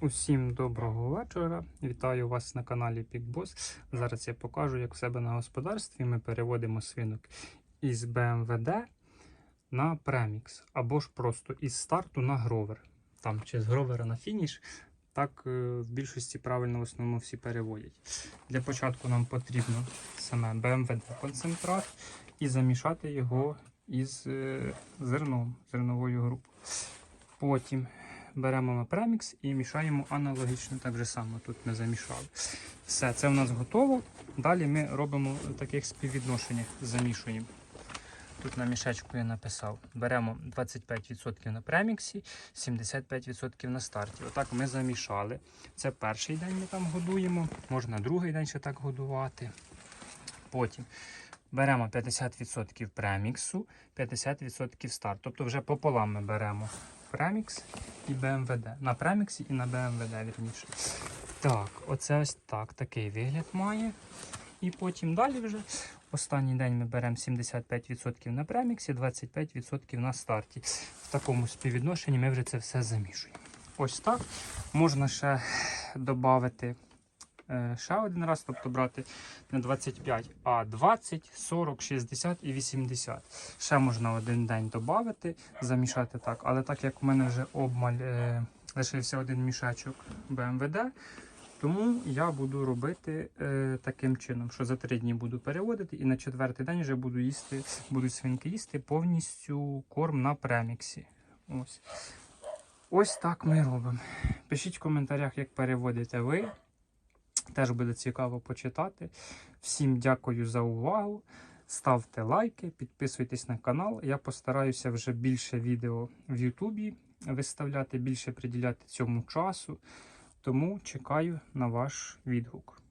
Усім доброго вечора. Вітаю вас на каналі PickBoss. Зараз я покажу, як в себе на господарстві ми переводимо свинок із BMWD на Premix або ж просто із старту на гровер. Там чи з гровера на фініш. Так е, в більшості правильно в основному всі переводять. Для початку нам потрібно саме BMWD концентрат і замішати його із е, зерном, зерновою групою. Потім беремо ми премікс і мішаємо аналогічно так же само. Тут ми замішали. Все, це в нас готово. Далі ми робимо в таких співвідношеннях, замішуємо. Тут на мішечку я написав: беремо 25% на преміксі, 75% на старті. Отак ми замішали. Це перший день ми там годуємо, можна другий день ще так годувати. Потім беремо 50% преміксу, 50% старт. Тобто вже пополам ми беремо премікс і БМВД. На преміксі і на БМВД, вірніше. Так, оце ось так, такий вигляд має. І потім далі вже останній день ми беремо 75% на преміксі, 25% на старті. В такому співвідношенні ми вже це все замішуємо. Ось так. Можна ще додати ще один раз, тобто брати не 25, а 20, 40, 60 і 80. Ще можна один день додати, замішати так. Але так як у мене вже обмаль е, лишився один мішечок БМВД, тому я буду робити е, таким чином, що за три дні буду переводити, і на четвертий день вже буду їсти, будуть свинки їсти повністю корм на преміксі. Ось. Ось так ми робимо. Пишіть в коментарях, як переводите ви. Теж буде цікаво почитати. Всім дякую за увагу. Ставте лайки, підписуйтесь на канал. Я постараюся вже більше відео в Ютубі виставляти, більше приділяти цьому часу. Тому чекаю на ваш відгук.